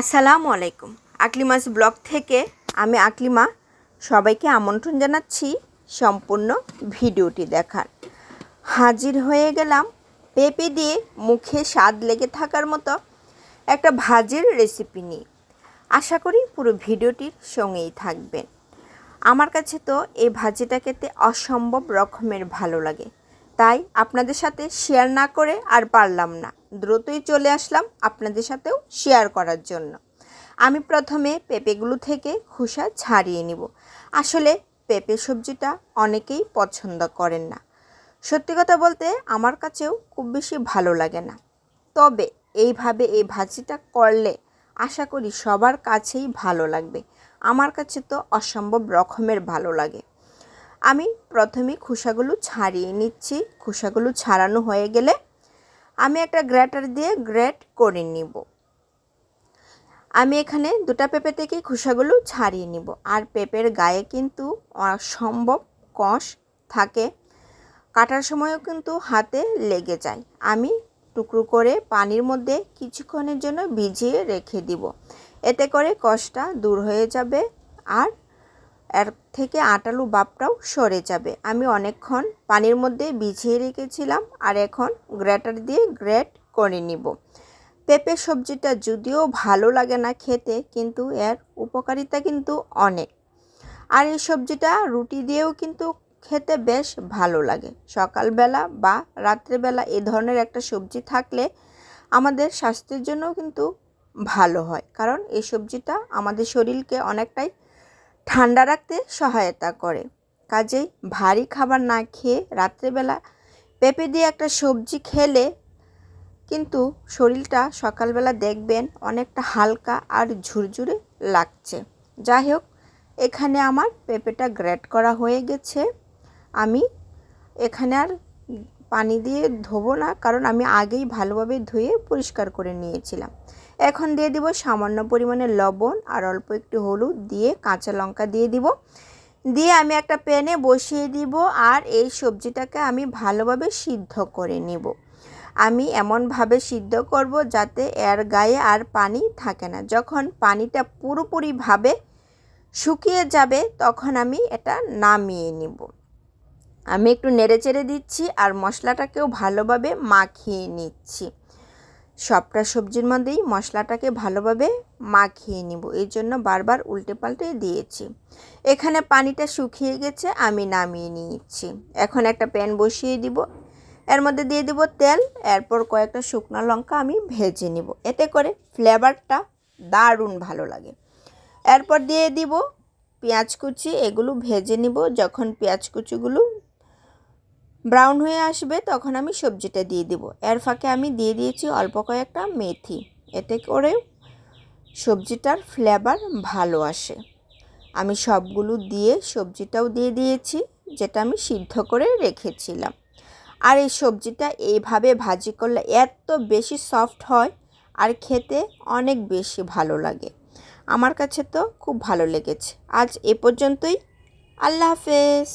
আসসালামু আলাইকুম। আকলিমাস ব্লগ থেকে আমি আকলিমা। সবাইকে আমন্ত্রণ জানাচ্ছি সম্পূর্ণ ভিডিওটি দেখার। হাজির হয়ে গেলাম পেঁপে দিয়ে মুখে স্বাদ লেগে থাকার মতো একটা ভাজির রেসিপি নিয়ে। আশা করি পুরো ভিডিওটির সঙ্গেই থাকবেন। আমার কাছে তো এই ভাজিটা খেতে অসম্ভব রকমের ভালো লাগে। তাই আপনাদের সাথে শেয়ার না করে আর পারলাম না। দ্রুতই চলে আসলাম আপনাদের সাথেও শেয়ার করার জন্য। আমি প্রথমে পেঁপেগুলো থেকে খোসা ছাড়িয়ে নিব। আসলে পেঁপে সবজিটা অনেকেই পছন্দ করেন না। সত্যি কথা বলতে আমার কাছেও খুব বেশি ভালো লাগে না। তবে এইভাবে এই ভাজিটা করলে আশা করি সবার কাছেই ভালো লাগবে। আমার কাছে তো অসম্ভব রকমের ভালো লাগে। আমি প্রথমে খোসাগুলো ছাড়িয়ে নিচ্ছি। খোসাগুলো ছাড়ানো হয়ে গেলে আমি একটা গ্রেটার দিয়ে গ্রেট করে নিব। আমি এখানে দুটা পেঁপে থেকে খোসাগুলো ছাড়িয়ে নিব। আর পেঁপের গায়ে কিন্তু অসম্ভব কষ থাকে। কাটার সময়ও কিন্তু হাতে লেগে যায়। আমি টুকরো করে পানির মধ্যে কিছুক্ষণের জন্য ভিজিয়ে রেখে দিব। এতে করে কষটা দূর হয়ে যাবে আর এর থেকে আটালু বাপটাও সরে যাবে। আমি অনেকক্ষণ পানির মধ্যে ভিজিয়ে রেখেছিলাম আর এখন গ্রেটার দিয়ে গ্রেট করে নিব। পেঁপে সবজিটা যদিও ভালো লাগে না খেতে, কিন্তু এর উপকারিতা কিন্তু অনেক। আর এই সবজিটা রুটি দিয়েও কিন্তু খেতে বেশ ভালো লাগে। সকালবেলা বা রাত্রেবেলা এ ধরনের একটা সবজি থাকলে আমাদের স্বাস্থ্যের জন্যও কিন্তু ভালো হয়। কারণ এই সবজিটা আমাদের শরীরকে অনেকটাই ঠান্ডা রাখতে সহায়তা করে। কাজেই ভারী খাবার না খেয়ে রাত্রেবেলা পেঁপে দিয়ে একটা সবজি খেলে কিন্তু শরীরটা সকালবেলা দেখবেন অনেকটা হালকা আর ঝুরঝুরে লাগছে। যাই হোক এখানে আমার পেঁপেটা গ্রেট করা হয়ে গেছে। আমি এখানে আর পানি দিয়ে ধোবো না, কারণ আমি আগেই ভালোভাবে ধুয়ে পরিষ্কার করে নিয়েছিলাম। এখন দিয়ে দিব সামান্য পরিমাণে লবণ আর অল্প একটু হলুদ দিয়ে কাঁচা লঙ্কা দিয়ে দিব। দিয়ে আমি একটা প্যানে বসিয়ে দিব আর এই সবজিটাকে আমি ভালোভাবে সিদ্ধ করে নিব। আমি এমনভাবে সিদ্ধ করব যাতে এর গায়ে আর পানি থাকে না। যখন পানিটা পুরোপুরিভাবে শুকিয়ে যাবে, তখন আমি এটা নামিয়ে নিব। আমি একটু নেড়ে চেড়ে দিচ্ছি আর মশলাটাকেও ভালোভাবে মাখিয়ে নিচ্ছি। সবটা সবজির মধ্যেই মশলাটাকে ভালোভাবে মাখিয়ে নিব। এই জন্য বারবার উল্টে পাল্টে দিয়েছি। এখানে পানিটা শুকিয়ে গেছে, আমি নামিয়ে নিচ্ছি। এখন একটা প্যান বসিয়ে দিব। এর মধ্যে দিয়ে দিব তেল, এরপর কয়েকটা শুকনো লঙ্কা আমি ভেজে নিব। এতে করে ফ্লেভারটা দারুণ ভালো লাগে। এরপর দিয়ে দিব পেঁয়াজ কুচি, এগুলো ভেজে নিব। যখন পেঁয়াজ কুচিগুলো ব্রাউন হয়ে আসবে, তখন আমি সবজিটা দিয়ে দিব। এর ফাঁকে আমি দিয়ে দিয়েছি অল্প কয়েকটা মেথি। এতে করে সবজিটার ফ্লেভার ভালো আসে। আমি সবগুলো দিয়ে সবজিটাও দিয়ে দিয়েছি, যেটা আমি সিদ্ধ করে রেখেছিলাম। আর এই সবজিটা এইভাবে ভাজি করলে এত বেশি সফট হয় আর খেতে অনেক বেশি ভালো লাগে। আমার কাছে তো খুব ভালো লেগেছে। আজ এ পর্যন্তই। আল্লাহ হাফেজ।